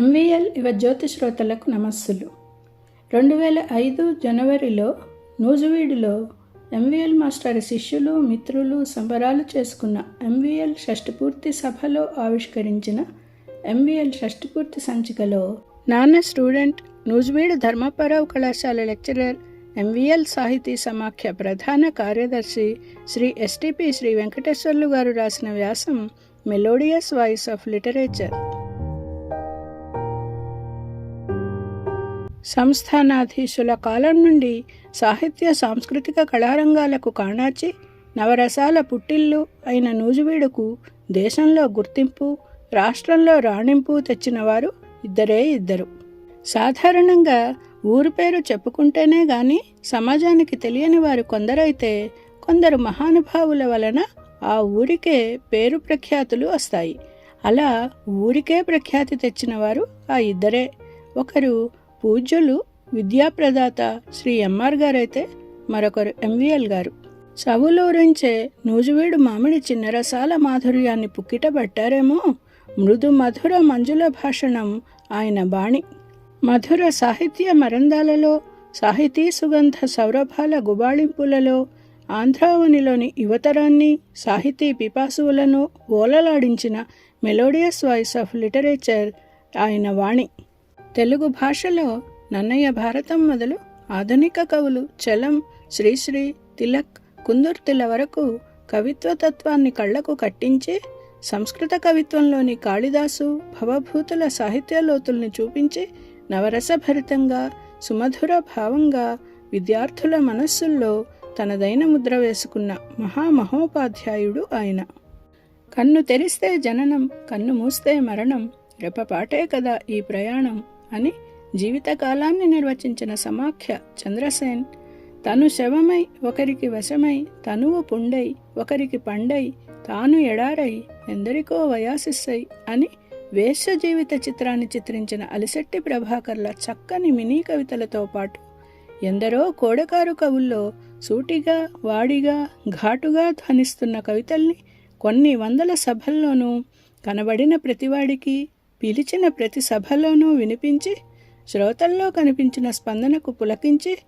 MVL యువ జ్యోతి శ్రోతలకు నమస్సులు. రెండు వేల ఐదు జనవరిలో నూజువీడులో ఎంవిఎల్ మాస్టర్ శిష్యులు మిత్రులు సంబరాలు చేసుకున్న ఎంవిఎల్ షష్టిపూర్తి సభలో ఆవిష్కరించిన ఎంవిఎల్ షష్టిపూర్తి సంచికలో నాన్న స్టూడెంట్ నూజువీడు ధర్మపరావు కళాశాల లెక్చరర్ ఎంవిఎల్ సాహితీ సమాఖ్య ప్రధాన కార్యదర్శి శ్రీ ఎస్టిపి శ్రీ వెంకటేశ్వర్లు గారు రాసిన వ్యాసం మెలోడియస్ వాయిస్ ఆఫ్ లిటరేచర్. సంస్థానాధీశుల కాలం నుండి సాహిత్య సాంస్కృతిక కళారంగాలకు కాణాచి నవరసాల పుట్టిల్లు అయిన నూజువీడుకు దేశంలో గుర్తింపు రాష్ట్రంలో రాణింపు తెచ్చినవారు ఇద్దరే ఇద్దరు. సాధారణంగా ఊరు పేరు చెప్పుకుంటేనే గాని సమాజానికి తెలియని వారు కొందరైతే కొందరు మహానుభావుల వలన ఆ ఊరికే పేరు ప్రఖ్యాతులు వస్తాయి. అలా ఊరికే ప్రఖ్యాతి తెచ్చినవారు ఆ ఇద్దరే. ఒకరు పూజ్యులు విద్యాప్రదాత శ్రీ ఎంఆర్ గారైతే మరొకరు ఎంవిఎల్ గారు. చవులూరించే నూజువీడు మామిడి చిన్నరసాల మాధుర్యాన్ని పుక్కిటబట్టారేమో మృదు మధుర మంజుల భాషణం ఆయన బాణి. మధుర సాహిత్య మరందాలలో సాహితీ సుగంధ సౌరభాల గుబాళింపులలో ఆంధ్రావనిలోని యువతరాన్ని సాహితీ పిపాసువులను ఓలలాడించిన మెలోడియస్ వాయిస్ ఆఫ్ లిటరేచర్ ఆయన వాణి. తెలుగు భాషలో నన్నయ్య భారతం మొదలు ఆధునిక కవులు చలం శ్రీశ్రీ తిలక్ కుందుర్తిల వరకు కవిత్వతత్వాన్ని కళ్ళకు కట్టించి సంస్కృత కవిత్వంలోని కాళిదాసు భవభూతుల సాహిత్య లోతుల్ని చూపించి నవరసభరితంగా సుమధుర భావంగా విద్యార్థుల మనస్సుల్లో తనదైన ముద్ర వేసుకున్న మహామహోపాధ్యాయుడు ఆయన. కన్ను తెరిస్తే జననం కన్ను మూస్తే మరణం రెపపాటే కదా ఈ ప్రయాణం అని జీవితకాలాన్ని నిర్వచించిన సమాఖ్య చంద్రసేన్. తను శవమై ఒకరికి వశమై తనువు పుండై ఒకరికి పండై తాను ఎడారై ఎందరికో వయాసిస్సై అని వేశ్య జీవిత చిత్రాన్ని చిత్రించిన అలిశెట్టి ప్రభాకర్ల చక్కని మినీ కవితలతో పాటు ఎందరో కోడకారు కవుల్లో సూటిగా వాడిగా ఘాటుగా ధ్వనిస్తున్న కవితల్ని కొన్ని వందల సభల్లోనూ కనబడిన ప్రతివాడికి పిలిచిన ప్రతి సభలోనూ వినిపించి శ్రోతల్లో కనిపించిన స్పందనకు పులకించి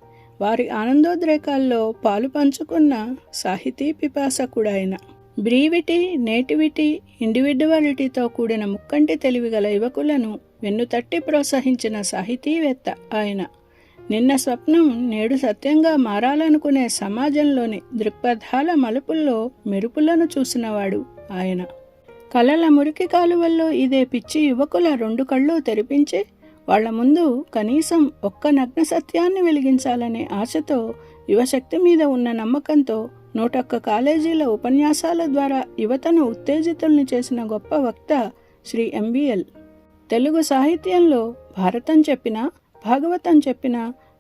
వారి ఆనందోద్రేకాల్లో పాలు పంచుకున్న సాహితీ పిపాసకుడాయన బ్రీవిటీ నేటివిటీ ఇండివిడ్యువాలిటీతో కూడిన ముక్కంటి తెలివిగల యువకులను వెన్నుతట్టి ప్రోత్సహించిన సాహితీవేత్త ఆయన. నిన్న స్వప్నం నేడు సత్యంగా మారాలనుకునే సమాజంలోని దృక్పథాల మలుపుల్లో మెరుపులను చూసినవాడు ఆయన. కలల మురికి కాలువల్లో ఇదే పిచ్చి యువకుల రెండు కళ్ళు తెరిపించి వాళ్ళ ముందు కనీసం ఒక్క నగ్న సత్యాన్ని వెలిగించాలనే ఆశతో యువశక్తి మీద ఉన్న నమ్మకంతో నూటొక్క కాలేజీల ఉపన్యాసాల ద్వారా యువతను ఉత్తేజితుల్ని చేసిన గొప్ప వక్త శ్రీ ఎంబిఎల్. తెలుగు సాహిత్యంలో భారతం చెప్పిన భాగవతం చెప్పిన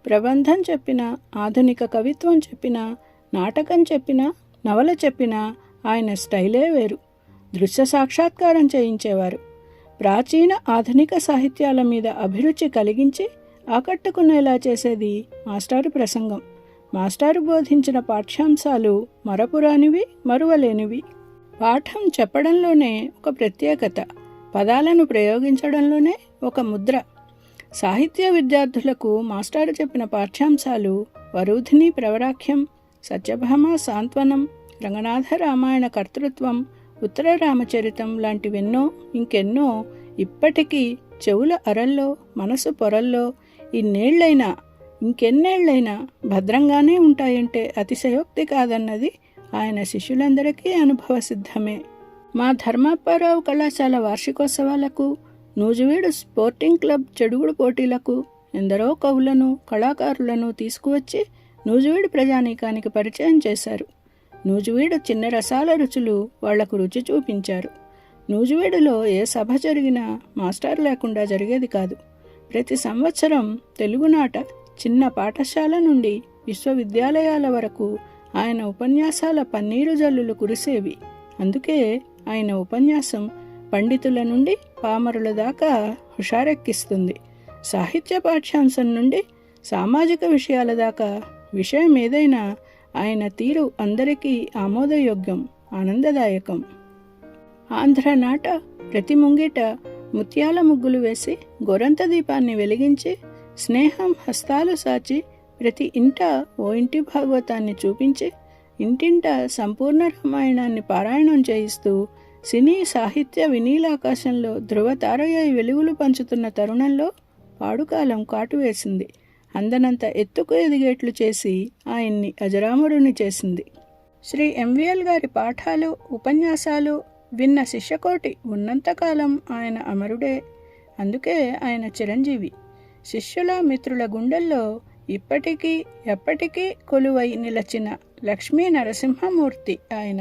ప్రబంధం చెప్పిన ఆధునిక కవిత్వం చెప్పిన నాటకం చెప్పిన నవల చెప్పిన ఆయన స్టైలే వేరు. దృశ్య సాక్షాత్కారం చేయించేవారు. ప్రాచీన ఆధునిక సాహిత్యాల మీద అభిరుచి కలిగించి ఆకట్టుకునేలా చేసేది మాస్టారు ప్రసంగం. మాస్టారు బోధించిన పాఠ్యాంశాలు మరపురానివి మరువలేనివి. పాఠం చెప్పడంలోనే ఒక ప్రత్యేకత పదాలను ప్రయోగించడంలోనే ఒక ముద్ర. సాహిత్య విద్యార్థులకు మాస్టారు చెప్పిన పాఠ్యాంశాలు వరుధిని ప్రవరాఖ్యం సత్యభామ సాంత్వనం రంగనాథ రామాయణ కర్తృత్వం ఉత్తర రామచరితం లాంటివెన్నో ఇంకెన్నో ఇప్పటికీ చెవుల అరల్లో మనసు పొరల్లో ఇన్నేళ్ళైనా ఇంకెన్నేళ్ళైనా భద్రంగానే ఉంటాయంటే అతిశయోక్తి కాదన్నది ఆయన శిష్యులందరికీ అనుభవ సిద్ధమే. మా ధర్మాపారావు కళాశాల వార్షికోత్సవాలకు నూజివీడు స్పోర్టింగ్ క్లబ్ చెడుగుడు పోటీలకు ఎందరో కవులను కళాకారులను తీసుకువచ్చి నూజివీడు ప్రజానీకానికి పరిచయం చేశారు. నూజువీడు చిన్న రసాల రుచులు వాళ్ళకు రుచి చూపించారు. నూజువీడులో ఏ సభ జరిగినా మాస్టర్ లేకుండా జరిగేది కాదు. ప్రతి సంవత్సరం తెలుగునాట చిన్న పాఠశాల నుండి విశ్వవిద్యాలయాల వరకు ఆయన ఉపన్యాసాల పన్నీరు జల్లులు కురిసేవి. అందుకే ఆయన ఉపన్యాసం పండితుల నుండి పామరుల దాకా హుషారెక్కిస్తుంది. సాహిత్య పాఠ్యాంశం నుండి సామాజిక విషయాల దాకా విషయం ఏదైనా ఆయన తీరు అందరికీ ఆమోదయోగ్యం ఆనందదాయకం. ఆంధ్రనాట ప్రతి ముంగిట ముత్యాల ముగ్గులు వేసి గొరంత దీపాన్ని వెలిగించి స్నేహం హస్తాలు సాచి ప్రతి ఇంట ఓ ఇంటి భాగవతాన్ని చూపించి ఇంటింట సంపూర్ణ రామాయణాన్ని పారాయణం చేయిస్తూ సినీ సాహిత్య వినీలాకాశంలో ధృవతారయ్య వెలుగులు పంచుతున్న తరుణంలో పాడుకాలం కాటువేసింది అందనంత ఎత్తుకు ఎదిగేట్లు చేసి ఆయన్ని అజరామరుని చేసింది. శ్రీ ఎంవిఎల్ గారి పాఠాలు ఉపన్యాసాలు విన్న శిష్యకోటి ఉన్నంతకాలం ఆయన అమరుడే. అందుకే ఆయన చిరంజీవి. శిష్యుల మిత్రుల గుండెల్లో ఇప్పటికీ ఎప్పటికీ కొలువై నిలచిన లక్ష్మీ నరసింహమూర్తి ఆయన.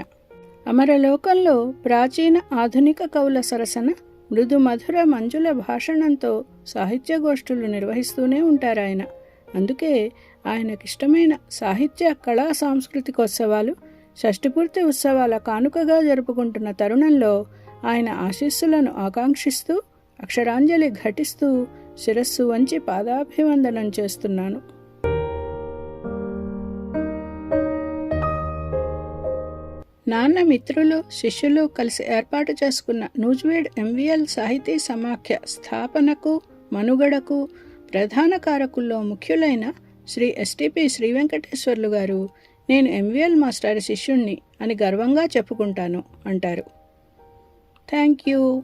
అమరలోకంలో ప్రాచీన ఆధునిక కవుల సరసన మృదు మధుర మంజుల భాషణంతో సాహిత్య గోష్ఠులు నిర్వహిస్తూనే ఉంటారాయన. ఆయన అందుకే ఆయనకిష్టమైన సాహిత్య కళా సాంస్కృతికోత్సవాలు షష్టిపూర్తి ఉత్సవాల కానుకగా జరుపుకుంటున్న తరుణంలో ఆయన ఆశీస్సులను ఆకాంక్షిస్తూ అక్షరాంజలి ఘటిస్తూ శిరస్సు వంచి పాదాభివందనం చేస్తున్నాను. నాన్న మిత్రులు శిష్యులు కలిసి ఏర్పాటు చేసుకున్న నూజ్వీడ్ ఎంవిఎల్ సాహితీ సమాఖ్య స్థాపనకు మనుగడకు ప్రధాన కారకుల్లో ముఖ్యులైన శ్రీ ఎస్టిపి శ్రీ వెంకటేశ్వర్లు గారు నేను ఎంవిఎల్ మాస్టర్ శిష్యుణ్ణి అని గర్వంగా చెప్పుకుంటాను అంటారు. Thank you.